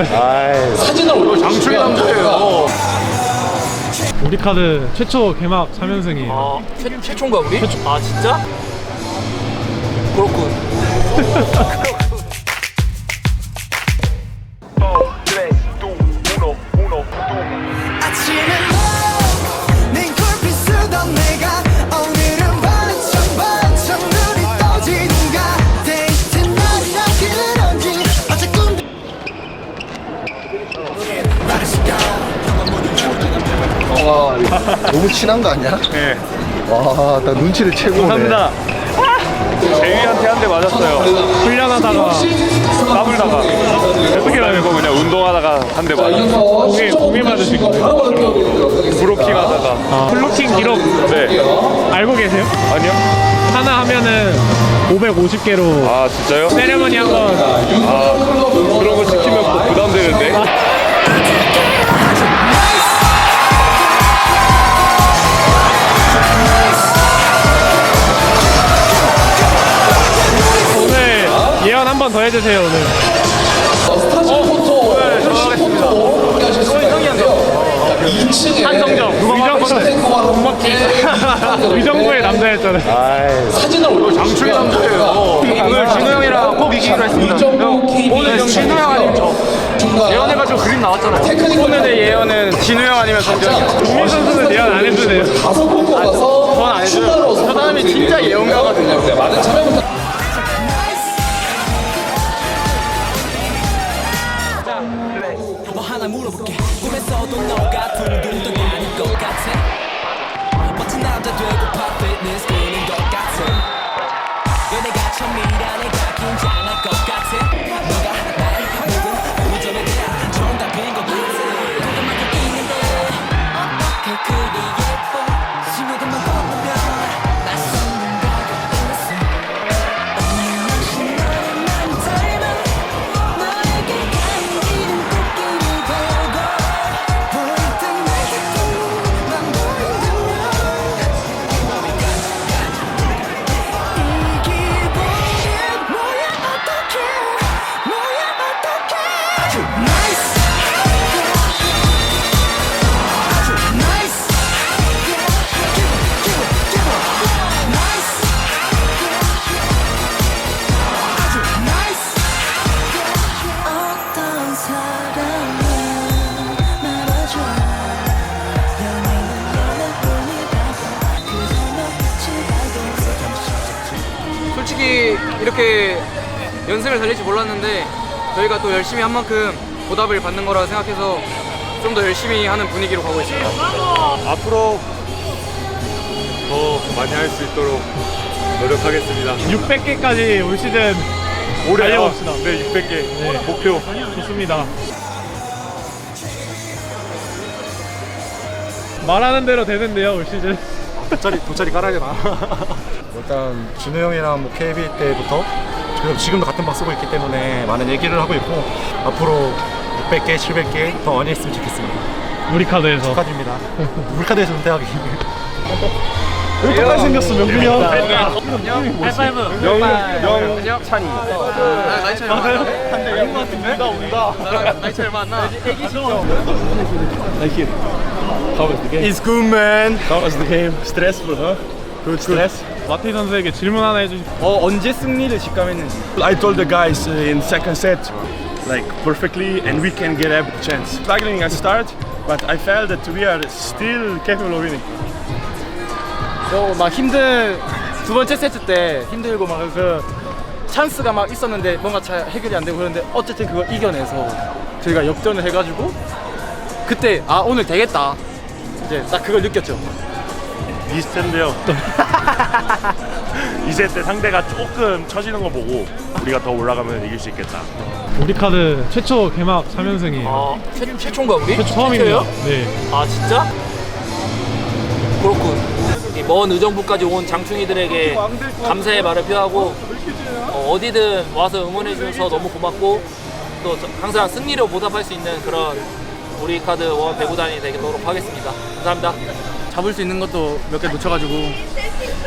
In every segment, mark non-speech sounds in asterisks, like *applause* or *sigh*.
했잖아요. 아이 사진을 올려 장충이 난 거예요. 우리 카드 최초 개막 3연승이에요. 아, 최, 최초인가 우리? 아 진짜? 그렇군 아침에 *laughs* 너무 친한 거 아니야? 네. 와, 나 눈치를 채고 오네. 감사합니다. 제이한테 한 대 맞았어요. 훈련하다가 까불다가 어떻게 아니고 그냥 운동하다가 한 대 맞았어요. 공에 공에 맞으신 거예요. 브로킹 하다가 아, 블로킹 기록 네 알고 계세요? 아니요. 하나 하면은 550개로 아 진짜요? 세레머니 한번 아 그런 거 지키면 또 부담되는데. *laughs* 번 더 해주세요 오늘. 한성정. 위정부 위정부의 남자였잖아요. 아이. 사진을 올려 장충이 난 거예요. 오늘 진우 형이랑 꼭 이기기로 했습니다. 오늘 진우 형 아니면 저 예언해가 지고 그림 나왔잖아 오늘의 예언은 진우 형 아니면 성정이. 국민 선수는 예언 안 해주네요. 전안 해줘요. 저 사람이 진짜 예언가거든요. 많은 참여 뭐 하나 물어볼게. 꿈에서도 너가 둥둥 떠다닐 것 같아. 멋진 남자 되고파 피트니스 꾸는 것 같아. 연애가 처음이라 내가 긴장할 것 같아 이렇게 연승을 달릴지 몰랐는데 저희가 또 열심히 한 만큼 보답을 받는 거라 생각해서 좀 더 열심히 하는 분위기로 가고 있습니다 앞으로 더 많이 할 수 있도록 노력하겠습니다. 600개까지 올 시즌 올해 달려봅시다. 네 600개 목표. 좋습니다. 말하는 대로 되는데요 올 시즌. 돗자리 돗자리 깔아야 되나? 일단 진우 형이랑 뭐 KB 때부터 지금 지금도 같은 방 쓰고 있기 때문에 많은 얘기를 하고 있고 앞으로 600개, 700개 더 많이 했으면 좋겠습니다. 우리 카드에서. 축하드립니다. 물카드에서 은퇴하기. 왜 똑같이 생겼어 명준이 형? 영 찬이. 나이 차이 얼마 안 나? 나이 차이 얼마 안 나? It's good man. How was the game? Stressful, huh? Good stress. 마티 선수에게 질문 하나 해주시. 어, 언제 승리를 직감했는지 I told the guys uh, in second set like perfectly and we can get a chance. Struggling at start, but I felt that we are still capable of winning. 막 힘든 두 번째 세트 때 힘들고 막 그 찬스가 막 있었는데 뭔가 잘 해결이 안 되고 그런데 어쨌든 그걸 이겨내서 저희가 역전을 해가지고 그때 아 오늘 되겠다 이제 딱 그걸 느꼈죠 비슷한데요. 2세 *laughs* 때 상대가 조금 처지는 거 보고 우리가 더 올라가면 이길 수 있겠다. 우리 카드 최초 개막 3연승이에요. 아 최, 최초인가 우리? 최초 처음입니다. 네. 아 진짜? 그렇군 이먼 의정부까지 온 장충이들에게 감사의 말을 표하고 어, 디든 와서 응원해 주셔서 너무 고맙고 또 저- 항상 승리로 보답할 수 있는 그런 우리 카드 원 배구단이 되도록 하겠습니다 감사합니다 잡을 수 있는 것도 몇 개 놓쳐가지고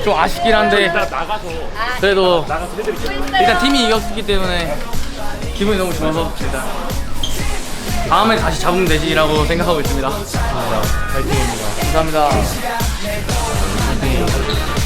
좀 아쉽긴 한데 그래도 일단 팀이 이겼기 때문에 기분이 너무 좋아서 일단 다음에 다시 잡으면 되지라고 생각하고 있습니다. 파이팅입니다. 감사합니다. 파이팅.